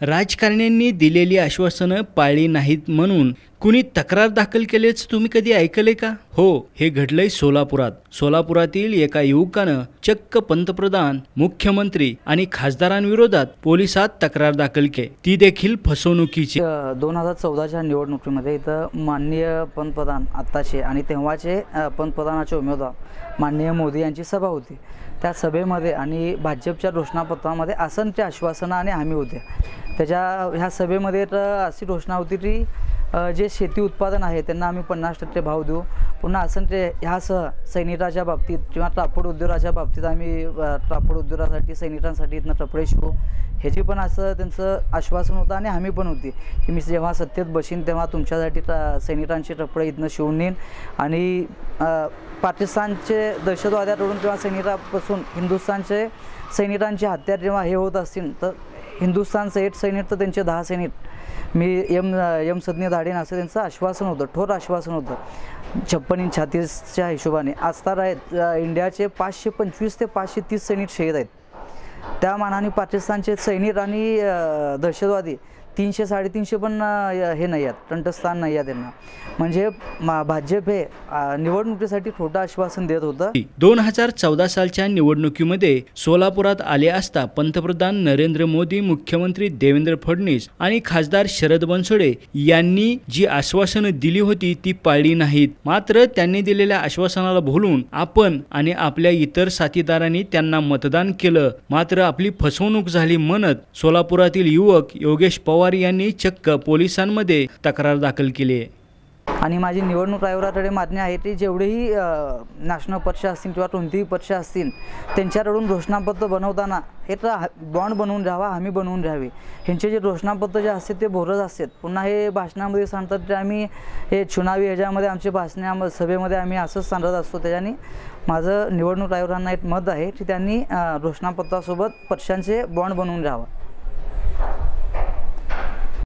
राजकारण्यांनी दिलेली आश्वासनं पाळली नाहीत म्हणून कुणी तक्रार दाखल केल्याचं तुम्ही कधी ऐकलंय का? हो हे घडलंय सोलापुरात. सोलापुरातील एका युवकानं चक्क पंतप्रधान मुख्यमंत्री आणि खासदारांविरोधात पोलिसात तक्रार दाखल केली ती देखील फसवणुकीची. दोन हजार चौदाच्या निवडणुकीमध्ये इथं माननीय पंतप्रधान आत्ताचे आणि तेव्हाचे पंतप्रधानाचे उमेदवार माननीय मोदी यांची सभा होती. त्या सभेमध्ये आणि भाजपच्या घोषणापत्रामध्ये असंख्य आश्वासनं आणि हमी होत्या. त्याच्या ह्या सभेमध्ये तर अशी घोषणा होती की जे शेती उत्पादन आहे त्यांना आम्ही पन्नास टक्के भाव देऊ. पुन्हा असंख्य ह्यासह सैनिटाच्या बाबतीत किंवा ट्रापड उद्योगाच्या बाबतीत आम्ही ट्रापड उद्योगासाठी सैनिकांसाठी इथनं कपडे शिवू. ह्याची पण असं त्यांचं आश्वासन होतं आणि हमी पण होती की मी जेव्हा सत्तेत बसीन तेव्हा तुमच्यासाठी सैनिटांचे सैनिकांचे कपडे इथनं शिवून नेईन. आणि पाकिस्तानचे दहशतवाद्याकडून किंवा सैनिटापासून हिंदुस्थानचे सैनिकांची हत्या जेव्हा हे होत असतील तर हिंदुस्थानचं एक सैनिक तर त्यांचे दहा सैनिक. मी यम यम सज्ञ धाडेन असं त्यांचं आश्वासन होतं ठोर आश्वासन होतं. छप्पन इंच छत्तीसच्या हिशोबाने. आजतार आहेत इंडियाचे पाचशे पंचवीस ते पाचशे तीस सैनिक शहीद आहेत. त्या मानाने पाकिस्तानचे सैनिक आणि दहशतवादी तीनशे साडेतीनशे पण हे नाही आहेत कंठस्थान नाही आहे त्यांना म्हणजे भाजप हे निवडणुकीसाठी खोटं आश्वासन देत होतं. दोन हजार चौदा सालच्या निवडणुकीमध्ये सोलापुरात आले असता पंतप्रधान नरेंद्र मोदी मुख्यमंत्री देवेंद्र फडणवीस आणि खासदार शरद बनसोडे यांनी जी आश्वासनं दिली होती ती पाळली नाहीत. मात्र त्यांनी दिलेल्या आश्वासनाला भुलून आपण आणि आपल्या इतर साथीदारांनी त्यांना मतदान केलं. मात्र आपली फसवणूक झाली म्हणत सोलापुरातील युवक योगेश पवार यांनी चक्क पोलिसांमध्ये तक्रार दाखल केली. आहे आणि माझी निवडणूक आयोगाकडे मागणी आहे ते जेवढेही नॅशनल पक्ष असतील किंवा कोणतेही पक्ष असतील त्यांच्याकडून घोषणापत्र बनवताना हे तर हा- बॉन्ड बनवून राहावा हमी बनवून राहावी. ह्यांचे जे घोषणापत्र जे असते ते भोरच असतात. पुन्हा हे भाषणामध्ये सांगतात ते आम्ही हे चुनावी ह्याच्यामध्ये आमचे भाषणा सभेमध्ये आम्ही असंच सांगत असतो. त्याच्याने माझं निवडणूक आयोगांना एक मत आहे की त्यांनी घोषणापत्रासोबत पक्षांचे बॉन्ड बनवून राहावा.